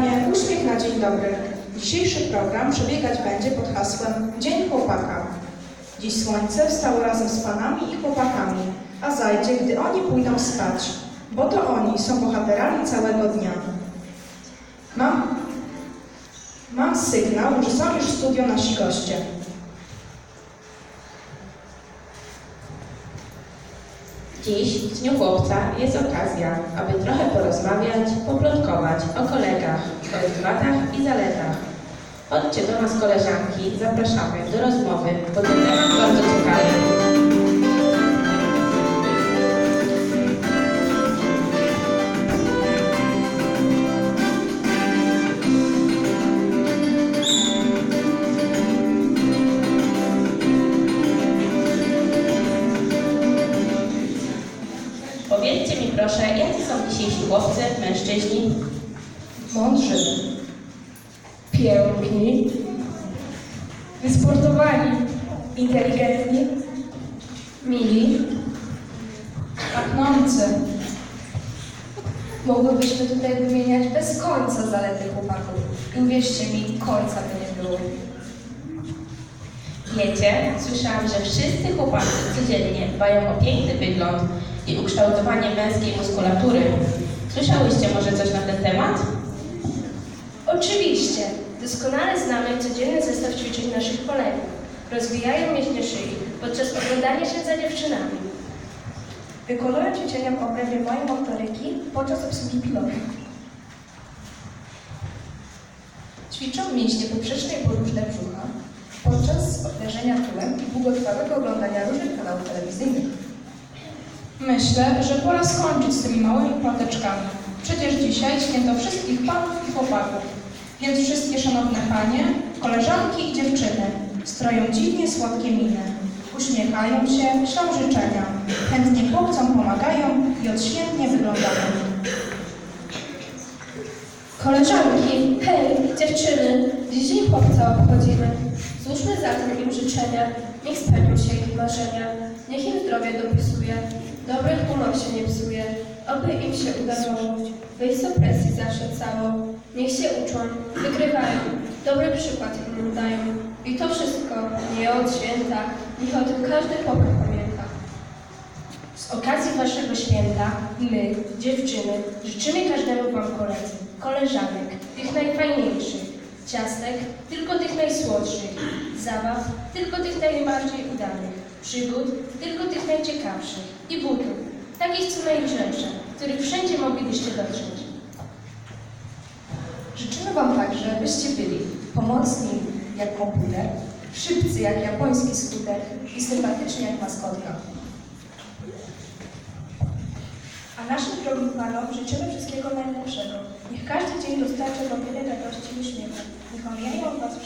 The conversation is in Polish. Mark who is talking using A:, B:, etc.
A: programie Uśmiech na Dzień Dobry. Dzisiejszy program przebiegać będzie pod hasłem Dzień Chłopaka. Dziś słońce wstało razem z panami i chłopakami, a zajdzie, gdy oni pójdą spać, bo to oni są bohaterami całego dnia. Mam, mam sygnał, że są już w studio nasi goście.
B: Dziś, w Dniu Chłopca, jest okazja, aby trochę porozmawiać, poplotkować o kolegach, o wadach i zaletach. Chodźcie do nas koleżanki, zapraszamy do rozmowy, bo ten temat bardzo ciekawy. Powiedzcie mi proszę, jacy są dzisiejsi chłopcy, mężczyźni?
C: Mądrzy, piękni, wysportowani, inteligentni, mili, pachnący. Mogłybyśmy tutaj wymieniać bez końca zalety chłopaków. I uwierzcie mi, końca by nie było.
B: Wiecie, słyszałam, że wszyscy chłopacy codziennie dbają o piękny wygląd i ukształtowanie męskiej muskulatury. Słyszałyście może coś na ten temat?
D: Oczywiście, doskonale znamy codzienny zestaw ćwiczeń naszych kolegów. Rozwijają mięśnie szyi podczas oglądania się za dziewczynami.
A: Wykonuję ćwiczenia w obrębie mojej motoryki podczas obsługi pilotów.
C: Ćwiczą mięśnie poprzeczne i podłużne brzucha podczas obleżenia tyłem i długotrwałego oglądania różnych kanałów telewizyjnych.
E: Myślę, że pora skończyć z tymi małymi płateczkami. Przecież dzisiaj święto wszystkich panów i chłopaków. Więc wszystkie szanowne panie, koleżanki i dziewczyny stroją dziwnie słodkie miny. Uśmiechają się, ślą życzenia. Chętnie chłopcom pomagają i odświętnie wyglądają.
D: Koleżanki, hej, dziewczyny, dziś dzień chłopca obchodzimy. Złóżmy zatem im życzenia, niech spełnią się ich marzenia, niech im zdrowie dopisuje, dobry humor się nie psuje, oby im się udało wyjść z opresji zawsze cało. Niech się uczą, wygrywają, dobry przykład im dają. I to wszystko nie od święta, niech o tym każdy pamięta. Z okazji Waszego święta my, dziewczyny, życzymy każdemu Wam koledzy, koleżanek, tych najfajniejszych, ciastek, tylko tych najsłodszych, zabaw, tylko tych najbardziej udanych, przygód, tylko tych najciekawszych i butów, takich co najlżejsze, których wszędzie moglibyście dotrzeć.
C: Życzymy Wam także, byście byli pomocni jak komputer, szybcy jak japoński skuter i sympatyczni jak maskotka.
D: A naszym drogim Panom życzymy wszystkiego najlepszego. Niech każdy dzień dostarcza Wam wiele radości i uśmiechu. Niech omijają Was wszelkie